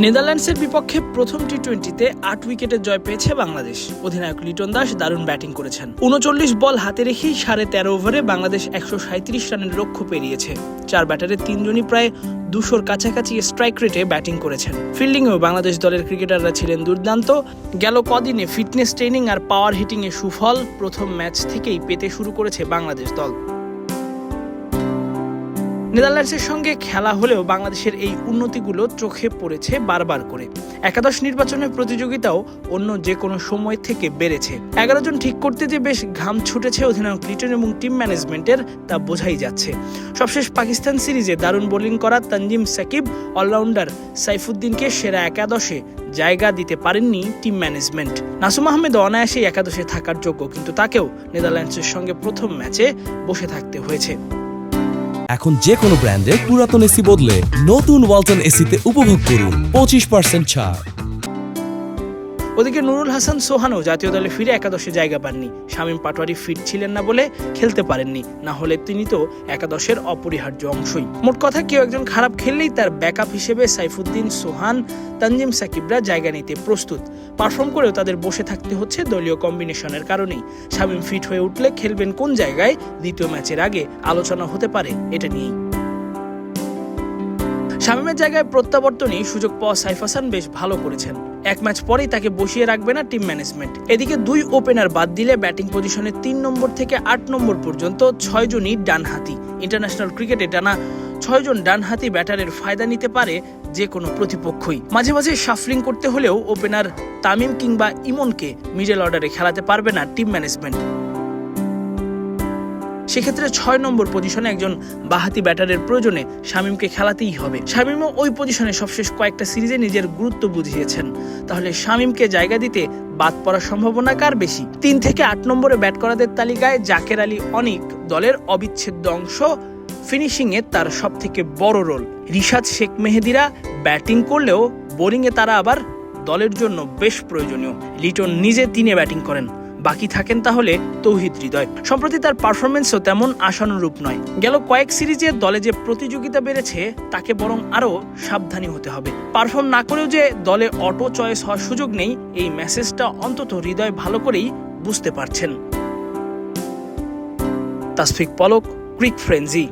নেদারল্যান্ডসের বিপক্ষে প্রথম টি টোয়েন্টিতে আট উইকেটে জয় পেয়েছে বাংলাদেশ। অধিনায়ক লিটন দাস দারুণ ব্যাটিং করেছেন। উনচল্লিশ বল হাতে রেখেই সাড়ে তেরো ওভারে বাংলাদেশ একশো সাঁত্রিশ রানের লক্ষ্য পেরিয়েছে। চার ব্যাটারে তিনজনই প্রায় দুশোর কাছাকাছি স্ট্রাইক রেটে ব্যাটিং করেছেন। ফিল্ডিংয়েও বাংলাদেশ দলের ক্রিকেটাররা ছিলেন দুর্দান্ত। গেল কদিনে ফিটনেস ট্রেনিং আর পাওয়ার হিটিংয়ে সুফল প্রথম ম্যাচ থেকেই পেতে শুরু করেছে বাংলাদেশ দল। নেদারল্যান্ডসের সঙ্গে খেলা হলেও বাংলাদেশের এই উন্নতিগুলো চোখে পড়েছে বারবার করে। একাদশ নির্বাচনের প্রতিযোগিতাও অন্য যে কোনো সময় থেকে বেড়েছে। এগারো জন ঠিক করতে যে বেশ ঘাম ছুটেছে অধিনায়ক লিটন এবং টিম ম্যানেজমেন্টের, তা বোঝাই যাচ্ছে। সবশেষ পাকিস্তান সিরিজে দারুণ বোলিং করা তানজিম সাকিব, অলরাউন্ডার সাইফুদ্দিনকে সেরা একাদশে জায়গা দিতে পারেননি টিম ম্যানেজমেন্ট। নাসুম আহমেদ অনায়াসেই একাদশে থাকার যোগ্য, কিন্তু তাকেও নেদারল্যান্ডসের সঙ্গে প্রথম ম্যাচে বসে থাকতে হয়েছে। এখন যে কোনো ব্র্যান্ডের পুরাতন এসি বদলে নতুন ওয়ালটন এসিতে উপভোগ করুন পঁচিশ পার্সেন্ট ছাড়। ওদিকে নুরুল হাসান সোহানও জাতীয় দলে ফিরে একাদশে জায়গা পাননি। শামীম পাটোয়ারি ফিট ছিলেন না বলে খেলতে পারেননি। না হলে তিনি তো একাদশের অপরিহার্য অংশই। মোট কথা, কেউ একজন খারাপ খেললেই তার ব্যাকআপ হিসেবে সাইফুদ্দিন সোহান, তানজিম সাকিবরা জায়গা নিতে প্রস্তুত। পারফর্ম করেও তাদের বসে থাকতে হচ্ছে দলীয় কম্বিনেশনের কারণেই। শামীম ফিট হয়ে উঠলে খেলবেন কোন জায়গায়? দ্বিতীয় ম্যাচের আগে আলোচনা হতে পারে এটা নিয়েই। শামীমের জায়গায় প্রত্যাবর্তনই সুযোগ পাওয়া সাইফ হাসান বেশ ভালো করেছেন। এক ম্যাচ পরেই তাকে বসিয়ে রাখবে না টিম ম্যানেজমেন্ট। এদিকে দুই ওপেনার বাদ দিলে ব্যাটিং পজিশনে তিন নম্বর থেকে আট নম্বর পর্যন্ত ছয়জনই ডানহাতি। ইন্টারন্যাশনাল ক্রিকেটে টানা ছয়জন ডানহাতি ব্যাটারের ফায়দা নিতে পারে যে কোনো প্রতিপক্ষই। মাঝে মাঝে শাফলিং করতে হলেও ওপেনার তামিম কিংবা ইমনকে মিডল অর্ডারে খেলাতে পারবে না টিম ম্যানেজমেন্ট। সেক্ষেত্রে ছয় নম্বর পজিশনে একজন বাহাতি ব্যাটারের প্রয়োজনে শামীমকে খেলাতেই হবে। শামীমও ওই পজিশনে সবশেষ কয়েকটা সিরিজে নিজের গুরুত্ব বুঝিয়েছেন। তাহলে শামীমকে জায়গা দিতে বাদ পড়ার সম্ভাবনা কার বেশি? তিন থেকে আট নম্বরে ব্যাট করাদের তালিকায় জাকের আলী অনিক দলের অবিচ্ছেদ্য অংশ। ফিনিশিংয়ে তার সব থেকে বড় রোল। রিশাদ শেখ মেহেদিরা ব্যাটিং করলেও বোলিংয়ে তারা আবার দলের জন্য বেশ প্রয়োজনীয়। লিটন নিজে তিনে ব্যাটিং করেন। বাকি থাকেন তাহলে তৌহিদ হৃদয়। সম্প্রতি তার পারফরমেন্সও তেমন আশানুরূপ নয়। গেল কয়েক সিরিজে দলে যে প্রতিযোগিতা বেড়েছে, তাকে বরং আরও সাবধানী হতে হবে। পারফর্ম না করেও যে দলে অটো চয়েস হওয়ার সুযোগ নেই, এই মেসেজটা অন্তত হৃদয় ভালো করেই বুঝতে পারছেন। Tasfiq Palak, Cric Frenzy.